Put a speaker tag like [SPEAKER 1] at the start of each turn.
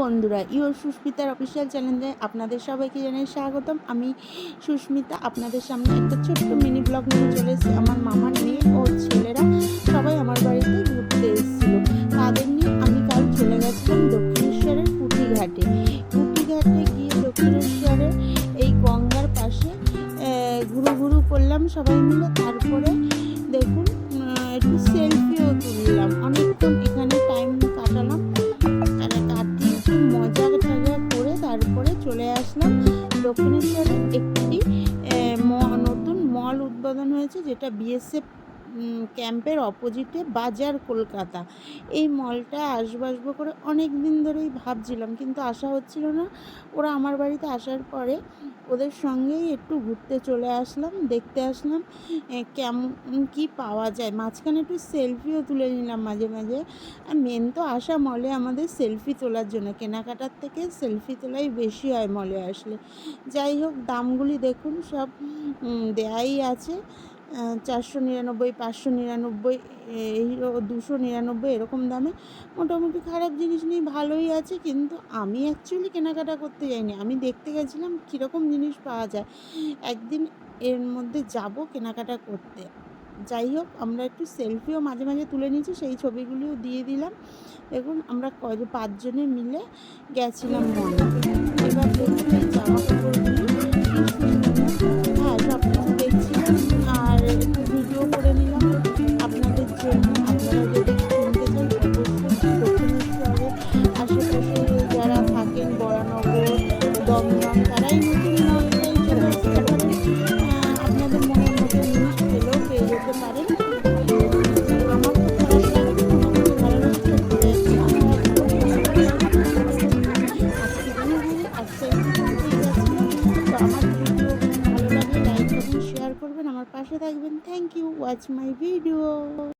[SPEAKER 1] বন্ধুরা ইও সুস্মিতার অফিসিয়াল চ্যানেলে আপনাদের সবাইকে জানাই স্বাগতম। আমি সুস্মিতা, আপনাদের সামনে একটা ছোট্ট মিনি ব্লগ নিয়ে চলে এসেছি। আমার মামার মেয়ে ও ছেলেরা সবাই আমার বাড়িতে ঘুরতে এসেছিল। তাদের নিয়ে আমি কাল চলে গেছিলাম দক্ষিণেশ্বরের কুটিঘাটে কুটিঘাটে গিয়ে দক্ষিণেশ্বরের এই গঙ্গার পাশে ঘুরু ঘুরু করলাম সবাই মিলে। তারপরে দেখুন চলে আসলাম। দক্ষিণেশ্বরের একটি নতুন মল উদ্বোধন হয়েছে যেটা বিএসএফ ক্যাম্পের অপোজিটে বাজার কলকাতা। এই মলটা আসব আসব করে অনেক দিন ধরেই ভাবছিলাম, কিন্তু আসা হচ্ছিল না। ওরা আমার বাড়িতে আসার পরে ওদের সঙ্গেই একটু ঘুরতে চলে আসলাম, দেখতে আসলাম কেমন কি পাওয়া যায়। মাঝখানে একটু সেলফিও তুলে নিলাম মাঝে মাঝে। আর মেন তো আসা মলে আমাদের সেলফি তোলার জন্য। কেনাকাটার থেকে সেলফি তোলাই বেশি হয় মলে আসলে। যাই হোক, দামগুলি দেখুন, সব দেয়াই আছে। চারশো নিরানব্বই, পাঁচশো নিরানব্বই, এই দুশো নিরানব্বই এরকম দামে মোটামুটি খারাপ জিনিস নেই, ভালোই আছে। কিন্তু আমি অ্যাকচুয়ালি কেনাকাটা করতে যাইনি। আমি দেখতে গেছিলাম কীরকম জিনিস পাওয়া যায়। একদিন এর মধ্যে যাব কেনাকাটা করতে। যাই হোক, আমরা একটু সেলফিও মাঝে মাঝে তুলে নিয়েছি, সেই ছবিগুলিও দিয়ে দিলাম। দেখুন, আমরা কয় পাঁচজনে মিলে গেছিলাম মনে এবার দেখুন দমদম তারাই নতুন আপনাদের আমার পাশে থাকবেন thank you watch my video